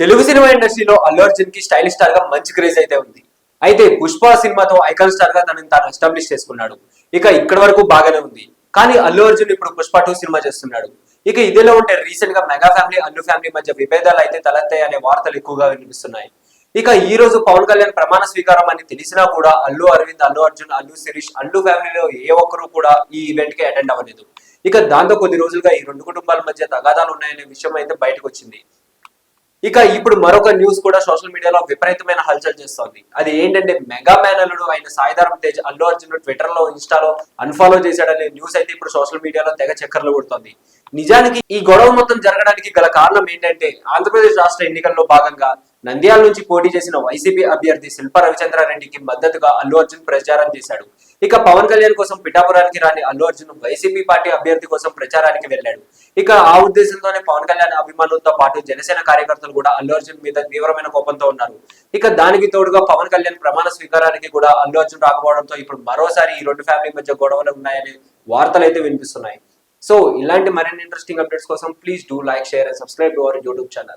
Telugu cinema ఇండస్ట్రీలో అల్లు అర్జున్కి stylish స్టార్గా మంచి క్రేజ్ అయితే ఉంది. అయితే పుష్ప సినిమాతో ఐకాన్ స్టార్గా తనని తాను ఎస్టాబ్లిష్ చేసుకున్నాడు. ఇక ఇక్కడ వరకు బాగానే ఉంది. కానీ అల్లు అర్జున్ ఇప్పుడు పుష్ప టూ సినిమా చేస్తున్నాడు. ఇక ఇదిలో ఉంటే రీసెంట్గా మెగా ఫ్యామిలీ అల్లు ఫ్యామిలీ మధ్య విభేదాలు అయితే తలెత్తాయి అనే వార్తలు ఎక్కువగా వినిపిస్తున్నాయి. ఇక ఈ రోజు పవన్ కళ్యాణ్ ప్రమాణ స్వీకారం అని తెలిసినా కూడా అల్లు అరవింద్ అల్లు అర్జున్ అల్లు శిరీష్ అల్లు ఫ్యామిలీలో ఏ ఒక్కరూ కూడా ఈ ఈవెంట్కి అటెండ్ అవ్వలేదు. ఇక దాంతో కొద్ది రోజులుగా ఈ రెండు కుటుంబాల మధ్య తగాదాలు ఉన్నాయనే విషయం అయితే బయటకు వచ్చింది. ఇక ఇప్పుడు మరొక న్యూస్ కూడా సోషల్ మీడియాలో విపరీతమైన హల్చల్ చేస్తోంది. అది ఏంటంటే మెగా మేనలుడు అయిన సాయిధరం తేజ్ అల్లు అర్జున్ ట్విట్టర్లో ఇన్స్టాలో అన్ఫాలో చేశాడనే న్యూస్ అయితే ఇప్పుడు సోషల్ మీడియాలో తెగ చక్కర్లు కొడుతోంది. నిజానికి ఈ గొడవ మొత్తం జరగడానికి గల కారణం ఏంటంటే ఆంధ్రప్రదేశ్ రాష్ట్ర ఎన్నికల్లో భాగంగా నంద్యాల నుంచి పోటీ చేసిన వైసీపీ అభ్యర్థి శిల్ప రవిచంద్రారెడ్డికి మద్దతుగా అల్లు అర్జున్ ప్రచారం చేశాడు. ఇక పవన్ కళ్యాణ్ కోసం పిఠాపురానికి రాని అల్లు అర్జున్ వైసీపీ పార్టీ అభ్యర్థి కోసం ప్రచారానికి వెళ్ళాడు. ఇక ఆ ఉద్దేశంతోనే పవన్ కళ్యాణ్ అభిమానులతో పాటు జనసేన కార్యకర్తలు కూడా అల్లు అర్జున్ మీద తీవ్రమైన కోపంతో ఉన్నారు. ఇక దానికి తోడుగా పవన్ కళ్యాణ్ ప్రమాణ స్వీకారానికి కూడా అల్లు అర్జున్ రాకపోవడంతో ఇప్పుడు మరోసారి ఈ రెండు ఫ్యామిలీ మధ్య గొడవలు ఉన్నాయని వార్తలు అయితే వినిపిస్తున్నాయి. సో ఇలాంటి మరిన్ని ఇంట్రెస్టింగ్ అప్డేట్స్ కోసం please do like share and subscribe to our YouTube channel